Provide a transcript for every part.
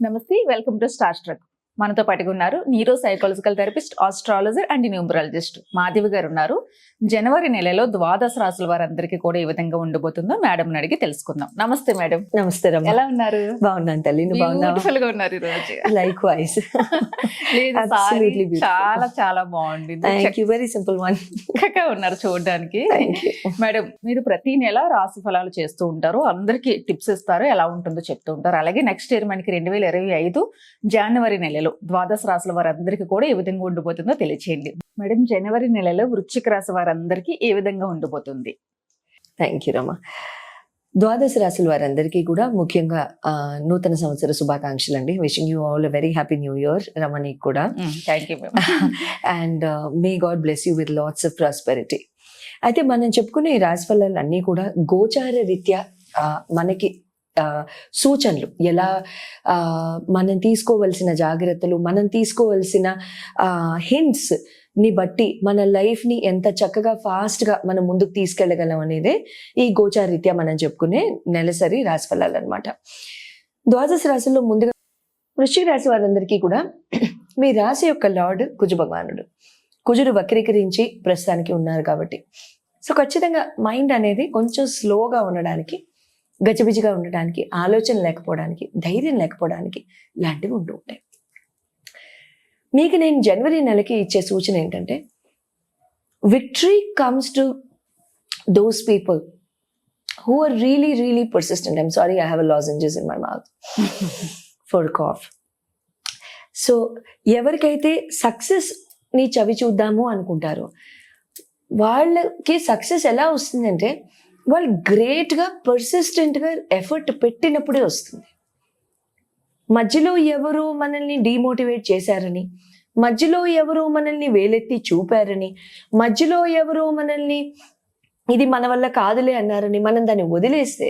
నమస్తే welcome to star struck మనతో పాటుగా ఉన్నారు neuro psychological therapist astrologer and numerologist Madhavi garu ఉన్నారు. జనవరి నెలలో ద్వాదశ రాసుల వారందరికీ కూడా ఏ విధంగా ఉండబోతుందో మేడం అడిగి తెలుసుకుందాం. నమస్తే మేడం నమస్తే ఎలా ఉన్నారు? బాగున్నాను తల్లి బ్యూటిఫుల్గా ఉన్నారు ఈ రోజు లైక్ వైజ్. చాలా చాలా బాగుంది thank you very simple one ఉన్నారు చూడడానికి. మేడం మీరు ప్రతి నెల రాశి ఫలాలు చేస్తూ ఉంటారు. అందరికి టిప్స్ ఇస్తారు. ఎలా ఉంటుందో చెప్తూ ఉంటారు. అలాగే నెక్స్ట్ ఇయర్ మనకి రెండు వేల ఇరవై ఐదు జనవరి నెలలో ద్వాదశ రాశుల వారందరికీ కూడా ఏ విధంగా ఉండిపోతుందో తెలియచేయండి. మేడం జనవరి నెలలో వృశ్చిక రాశి వారందరికీ ఏ విధంగా ఉండిపోతుంది? థ్యాంక్ యూ రమ్మ ద్వాదశ రాశుల వారందరికీ కూడా ముఖ్యంగా నూతన సంవత్సర శుభాకాంక్షలు అండి wishing you all very happy new year రమణికి కూడా. Thank you and may God bless you with lots of prosperity అయితే మనం చెప్పుకునే ఈ రాశి ఫలాలు అన్నీ కూడా గోచార రీత్యా మనకి సూచనలు. ఎలా మనం తీసుకోవలసిన జాగ్రత్తలు మనం తీసుకోవలసిన హింట్స్ని బట్టి మన లైఫ్ని ఎంత చక్కగా ఫాస్ట్గా మనం ముందుకు తీసుకెళ్ళగలం అనేది ఈ గోచారీత్యా మనం చెప్పుకునే నెలసరి రాశిఫలాలు అనమాట ద్వాదశ రాశుల్లో ముందుగా వృశ్చిక రాశి వారందరికీ కూడా మీ రాశి యొక్క లార్డ్ కుజ భగవానుడు. కుజుడు వక్రీకరించి ప్రస్తుతానికి ఉన్నారు కాబట్టి. సో ఖచ్చితంగా మైండ్ అనేది కొంచెం స్లోగా ఉండడానికి గజిబిజిగా ఉండడానికి ఆలోచన లేకపోవడానికి ధైర్యం లేకపోవడానికి లాంటివి ఉంటూ ఉంటాయి. మీకు నేను జనవరి నెలకి ఇచ్చే సూచన ఏంటంటే victory comes to those people who are really really persistent I'm sorry I have lozenges in my mouth for cough so ఎవరికైతే సక్సెస్ని చవి చూద్దాము అనుకుంటారో వాళ్ళకి సక్సెస్ ఎలా వస్తుందంటే వాళ్ళు గ్రేట్గా పర్సిస్టెంట్గా ఎఫర్ట్ పెట్టినప్పుడే వస్తుంది. మధ్యలో ఎవరో మనల్ని డిమోటివేట్ చేశారని మధ్యలో ఎవరో మనల్ని వేలెత్తి చూపారని మధ్యలో ఎవరో మనల్ని ఇది మన వల్ల కాదులే అన్నారని మనం దాన్ని వదిలేస్తే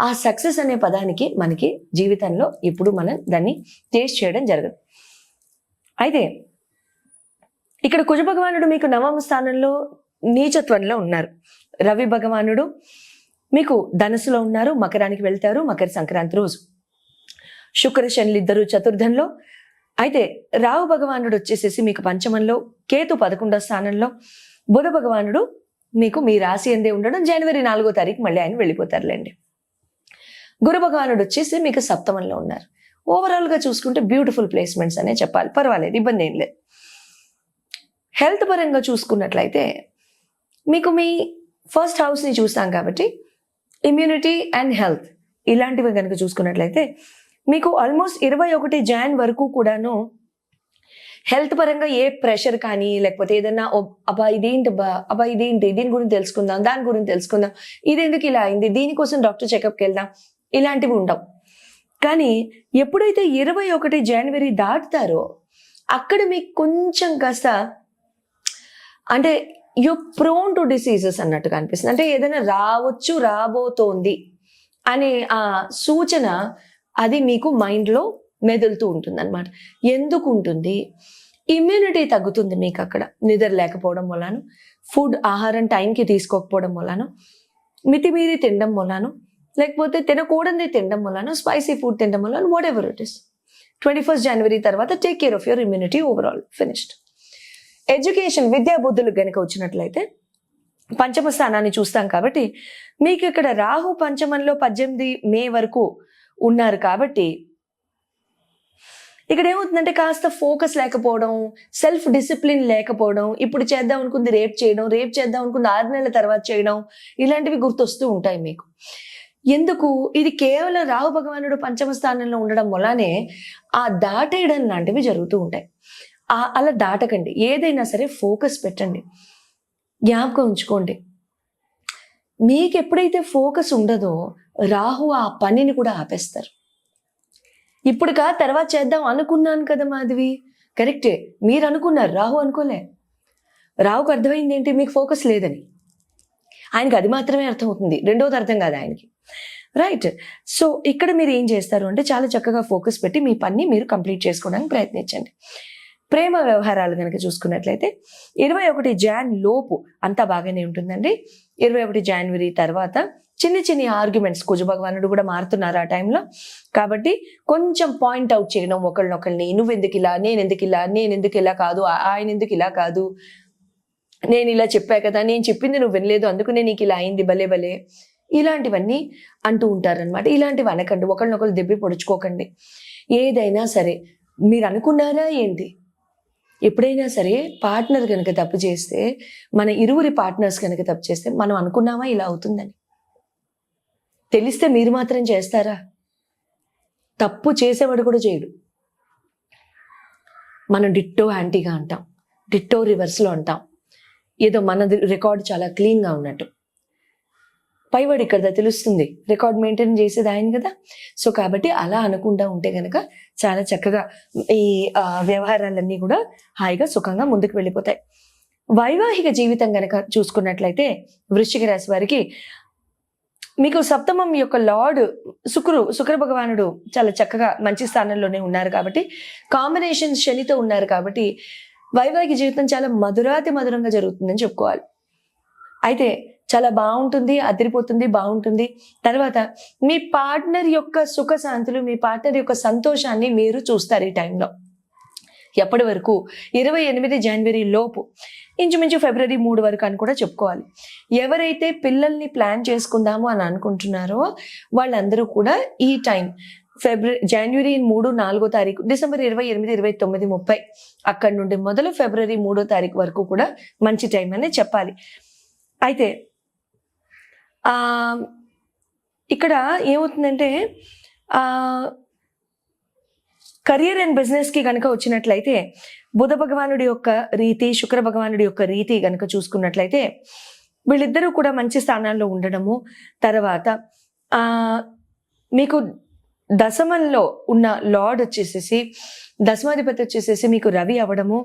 ఆ సక్సెస్ అనే పదానికి మనకి జీవితంలో ఇప్పుడు మనం దాన్ని టేస్ట్ చేయడం జరగదు. అయితే ఇక్కడ కుజ భగవానుడు మీకు నవమ స్థానంలో నీచత్వంలో ఉన్నారు. రవి భగవానుడు మీకు ధనుసులో ఉన్నారు మకరానికి వెళ్తారు మకర సంక్రాంతి రోజు. శుక్ర శనులు ఇద్దరు చతుర్థంలో. అయితే రావు భగవానుడు వచ్చేసేసి మీకు పంచమంలో కేతు పదకొండో స్థానంలో. బుధ భగవానుడు మీకు మీ రాశి ఎందే ఉండడం జనవరి నాలుగో తారీఖు మళ్ళీ ఆయన వెళ్ళిపోతారులేండి. గురు భగవానుడు వచ్చేసి మీకు సప్తమంలో ఉన్నారు. ఓవరాల్గా చూసుకుంటే బ్యూటిఫుల్ ప్లేస్మెంట్స్ అనే చెప్పాలి. పర్వాలేదు ఇబ్బంది ఏం లేదు. హెల్త్ పరంగా చూసుకున్నట్లయితే మీకు మీ ఫస్ట్ హౌస్ని చూస్తాం కాబట్టి ఇమ్యూనిటీ అండ్ హెల్త్ ఇలాంటివి కనుక చూసుకున్నట్లయితే మీకు ఆల్మోస్ట్ ఇరవై ఒకటి జాన్ వరకు కూడాను హెల్త్ పరంగా ఏ ప్రెషర్ కానీ లేకపోతే ఏదైనా అబ్బా ఇదేంటి అబ్బా అబ్బా ఇదేంటి దీని గురించి తెలుసుకుందాం దాని గురించి తెలుసుకుందాం ఇదెందుకు ఇలా అయింది దీనికోసం డాక్టర్ చెకప్కి వెళ్దాం ఇలాంటివి ఉండవు. కానీ ఎప్పుడైతే ఇరవై ఒకటి జనవరి దాటుతారో అక్కడ మీకు కొంచెం కాస్త అంటే యూ ప్రోన్ టు డిసీజెస్ అన్నట్టుగా అనిపిస్తుంది అంటే ఏదైనా రావచ్చు రాబోతోంది అనే ఆ సూచన అది మీకు మైండ్లో మెదులుతూ ఉంటుంది అనమాట ఎందుకు ఉంటుంది? ఇమ్యూనిటీ తగ్గుతుంది మీకు అక్కడ. నిద్ర లేకపోవడం వలన ఫుడ్ ఆహారం టైంకి తీసుకోకపోవడం వలన మితిమీరి తినడం వలన లేకపోతే తినకూడనిది తినడం వలన స్పైసీ ఫుడ్ తినడం వలన whatever it is twenty first January తర్వాత take care of your immunity overall finished education విద్యా బుద్ధులు గనుక వచ్చినట్లయితే పంచమ స్థానాన్ని చూస్తాం కాబట్టి మీకు ఇక్కడ రాహు పంచమంలో పద్దెనిమిది మే వరకు ఉన్నారు కాబట్టి ఇక్కడ ఏమవుతుందంటే కాస్త ఫోకస్ లేకపోవడం సెల్ఫ్ డిసిప్లిన్ లేకపోవడం ఇప్పుడు చేద్దాం అనుకుంది రేపు చేయడం రేపు చేద్దాం అనుకుంది ఆరు నెలల తర్వాత చేయడం ఇలాంటివి గుర్తొస్తూ ఉంటాయి మీకు. ఎందుకు? ఇది కేవలం రాహు భగవానుడు పంచమ స్థానంలో ఉండడం వల్లనే ఆ దాటేయడం లాంటివి జరుగుతూ ఉంటాయి. అలా దాటకండి. ఏదైనా సరే ఫోకస్ పెట్టండి. జ్ఞాపకం ఉంచుకోండి. మీకు ఎప్పుడైతే ఫోకస్ ఉండదో రాహు ఆ పనిని కూడా ఆపేస్తారు. ఇప్పుడు కా తర్వాత చేద్దాం అనుకున్నాను కదా మాధవి? కరెక్టే. మీరు అనుకున్నారు రాహు అనుకోలే. రాహుకు అర్థమైంది ఏంటి? మీకు ఫోకస్ లేదని. ఆయనకి అది మాత్రమే అర్థమవుతుంది. రెండోది అర్థం కాదు ఆయనకి. రైట్. సో ఇక్కడ మీరు ఏం చేస్తారు అంటే చాలా చక్కగా ఫోకస్ పెట్టి మీ పని మీరు కంప్లీట్ చేసుకోవడానికి ప్రయత్నించండి. ప్రేమ వ్యవహారాలు కనుక చూసుకున్నట్లయితే ఇరవై ఒకటి జాన్ లోపు అంతా బాగానే ఉంటుందండి. ఇరవై ఒకటి జనవరి తర్వాత చిన్న చిన్న ఆర్గ్యుమెంట్స్ కుజ భగవానుడు కూడా మారుతున్నారు ఆ టైంలో. కాబట్టి కొంచెం పాయింట్ అవుట్ చేయడం ఒకళ్ళనొకళ్ళని నువ్వు ఎందుకు ఇలా? నేను ఎందుకు ఇలా? నేను ఎందుకు ఇలా కాదు? ఆయన ఎందుకు ఇలా కాదు? నేను ఇలా చెప్పా కదా నేను చెప్పింది నువ్వు వినలేదు అందుకనే నీకు ఇలా అయింది భలే భలే ఇలాంటివన్నీ అంటూ ఉంటారనమాట ఇలాంటివి అనకండి ఒకళ్ళనొకళ్ళు దెబ్బి పొడుచుకోకండి. ఏదైనా సరే మీరు అనుకున్నారా ఏంటి? ఎప్పుడైనా సరే పార్ట్నర్ కనుక తప్పు చేస్తే మన ఇరువురి పార్ట్నర్స్ కనుక తప్పు చేస్తే మనం అనుకున్నామా ఇలా అవుతుందని? తెలిస్తే మీరు మాత్రం చేస్తారా? తప్పు చేసేవాడు కూడా చేయడు. మనం డిట్టో యాంటీగా అంటాం డిట్టో రివర్స్లో అంటాం. ఏదో మనది రికార్డ్ చాలా క్లీన్గా ఉన్నట్టు. పైవాడు ఇక్కడ తెలుస్తుంది. రికార్డ్ మెయింటైన్ చేసేది ఆయన కదా? సో కాబట్టి అలా అనుకుంటా ఉంటే గనక చాలా చక్కగా ఈ వ్యవహారాలన్నీ కూడా హాయిగా సుఖంగా ముందుకు వెళ్ళిపోతాయి. వైవాహిక జీవితం గనక చూసుకున్నట్లయితే వృశ్చిక రాశి వారికి మీకు సప్తమం యొక్క లార్డ్ శుక్రు శుక్ర భగవానుడు చాలా చక్కగా మంచి స్థానంలోనే ఉన్నారు కాబట్టి కాంబినేషన్ శనితో ఉన్నారు కాబట్టి వైవాహిక జీవితం చాలా మధురాతి మధురంగా జరుగుతుందని చెప్పుకోవాలి. అయితే చాలా బాగుంటుంది అదిరిపోతుంది బాగుంటుంది. తర్వాత మీ పార్ట్నర్ యొక్క సుఖశాంతులు మీ పార్ట్నర్ యొక్క సంతోషాన్ని మీరు చూస్తారు ఈ టైంలో. ఎప్పటి వరకు? ఇరవై ఎనిమిది జనవరి లోపు. ఇంచుమించు ఫిబ్రవరి మూడు వరకు అని కూడా చెప్పుకోవాలి. ఎవరైతే పిల్లల్ని ప్లాన్ చేసుకుందాము అని అనుకుంటున్నారో వాళ్ళందరూ కూడా ఈ టైం ఫిబ్రవరి జనవరి మూడు నాలుగో తారీఖు డిసెంబర్ ఇరవై ఎనిమిది ఇరవై తొమ్మిది ముప్పై అక్కడి నుండి మొదలు ఫిబ్రవరి మూడో తారీఖు వరకు కూడా మంచి టైం అనే చెప్పాలి. అయితే ఇక్కడ ఏమవుతుందంటే కెరియర్ అండ్ బిజినెస్కి కనుక వచ్చినట్లయితే బుధ భగవానుడి యొక్క రీతి శుక్ర భగవానుడి యొక్క రీతి కనుక చూసుకున్నట్లయితే వీళ్ళిద్దరూ కూడా మంచి స్థానాల్లో ఉండడము తర్వాత మీకు దశమంలో ఉన్న లార్డ్ వచ్చేసేసి దశమాధిపతి వచ్చేసేసి మీకు రవి అవ్వడము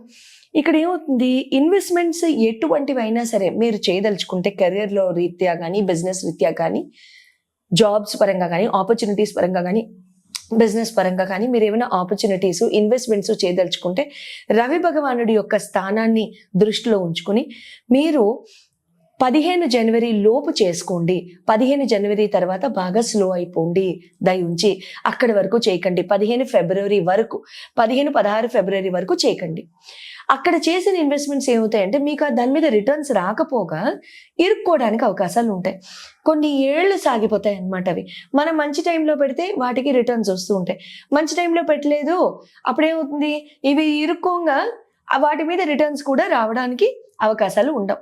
ఇక్కడ ఏమవుతుంది? ఇన్వెస్ట్మెంట్స్ ఎటువంటివైనా సరే మీరు చేయదలుచుకుంటే కెరియర్లో రీత్యా కానీ బిజినెస్ రీత్యా కానీ జాబ్స్ పరంగా కానీ ఆపర్చునిటీస్ పరంగా కానీ బిజినెస్ పరంగా కానీ మీరు ఏమైనా ఆపర్చునిటీస్ ఇన్వెస్ట్మెంట్స్ చేయదలుచుకుంటే రవి భగవానుడి యొక్క స్థానాన్ని దృష్టిలో ఉంచుకుని మీరు పదిహేను జనవరి లోపు చేసుకోండి. పదిహేను జనవరి తర్వాత బాగా స్లో అయిపోండి. దయ ఉంచి అక్కడి వరకు చేయకండి. పదిహేను ఫిబ్రవరి వరకు పదిహేను పదహారు ఫిబ్రవరి వరకు చేయకండి. అక్కడ చేసిన ఇన్వెస్ట్మెంట్స్ ఏమవుతాయంటే మీకు దాని మీద రిటర్న్స్ రాకపోగా ఇరుక్కోవడానికి అవకాశాలు ఉంటాయి. కొన్ని ఏళ్ళు సాగిపోతాయి అన్నమాట అవి. మనం మంచి టైంలో పెడితే వాటికి రిటర్న్స్ వస్తూ ఉంటాయి. మంచి టైంలో పెట్టలేదు అప్పుడేమవుతుంది? ఇవి ఇరుక్కోగా వాటి మీద రిటర్న్స్ కూడా రావడానికి అవకాశాలు ఉండవు.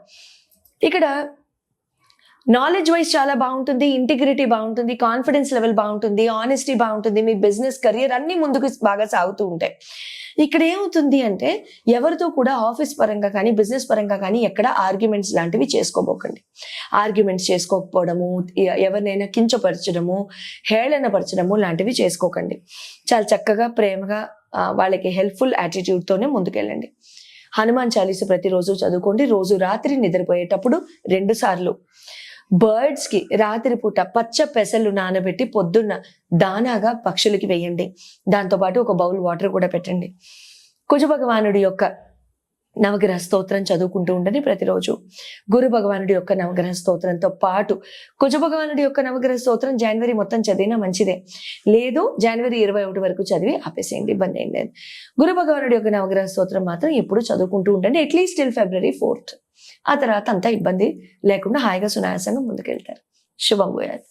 ఇక్కడ నాలెడ్జ్ వైజ్ చాలా బాగుంటుంది ఇంటిగ్రిటీ బాగుంటుంది కాన్ఫిడెన్స్ లెవెల్ బాగుంటుంది ఆనెస్టీ బాగుంటుంది మీ బిజినెస్ కెరియర్ అన్ని ముందుకు బాగా సాగుతూ ఉంటాయి. ఇక్కడ ఏమవుతుంది అంటే ఎవరితో కూడా ఆఫీస్ పరంగా కానీ బిజినెస్ పరంగా కానీ ఎక్కడ ఆర్గ్యుమెంట్స్ లాంటివి చేసుకోబోకండి. ఆర్గ్యుమెంట్స్ చేసుకోకపోవడము ఎవరినైనా కించపరచడము హేళనపరచడము లాంటివి చేసుకోకండి. చాలా చక్కగా ప్రేమగా వాళ్ళకి హెల్ప్ఫుల్ యాటిట్యూడ్తోనే ముందుకెళ్ళండి. హనుమాన్ చాలీస ప్రతిరోజు చదువుకోండి. రోజు రాత్రి నిద్రపోయేటప్పుడు రెండు సార్లు. బర్డ్స్కి రాత్రిపూట పచ్చ పెసలు నానబెట్టి పొద్దున్న దానాగా పక్షులకి వేయండి. దాంతోపాటు ఒక బౌల్ వాటర్ కూడా పెట్టండి. కుజ భగవానుడి యొక్క నవగ్రహ స్తోత్రం చదువుకుంటూ ఉండండి ప్రతిరోజు. గురు భగవానుడి యొక్క నవగ్రహ స్తోత్రంతో పాటు కుజ భగవానుడి యొక్క నవగ్రహ స్తోత్రం జనవరి మొత్తం చదివినా మంచిదే. లేదు జనవరి ఇరవై ఒకటి వరకు చదివి ఆపేసేయండి ఇబ్బంది ఏం లేదు. గురు భగవానుడి యొక్క నవగ్రహ స్తోత్రం మాత్రం ఎప్పుడు చదువుకుంటూ ఉండండి అట్లీస్ట్ టిల్ ఫిబ్రవరి ఫోర్త్ ఆ తర్వాత అంతా ఇబ్బంది లేకుండా హాయిగా సునాయాసంగా ముందుకెళ్తారు. శుభం పోయారు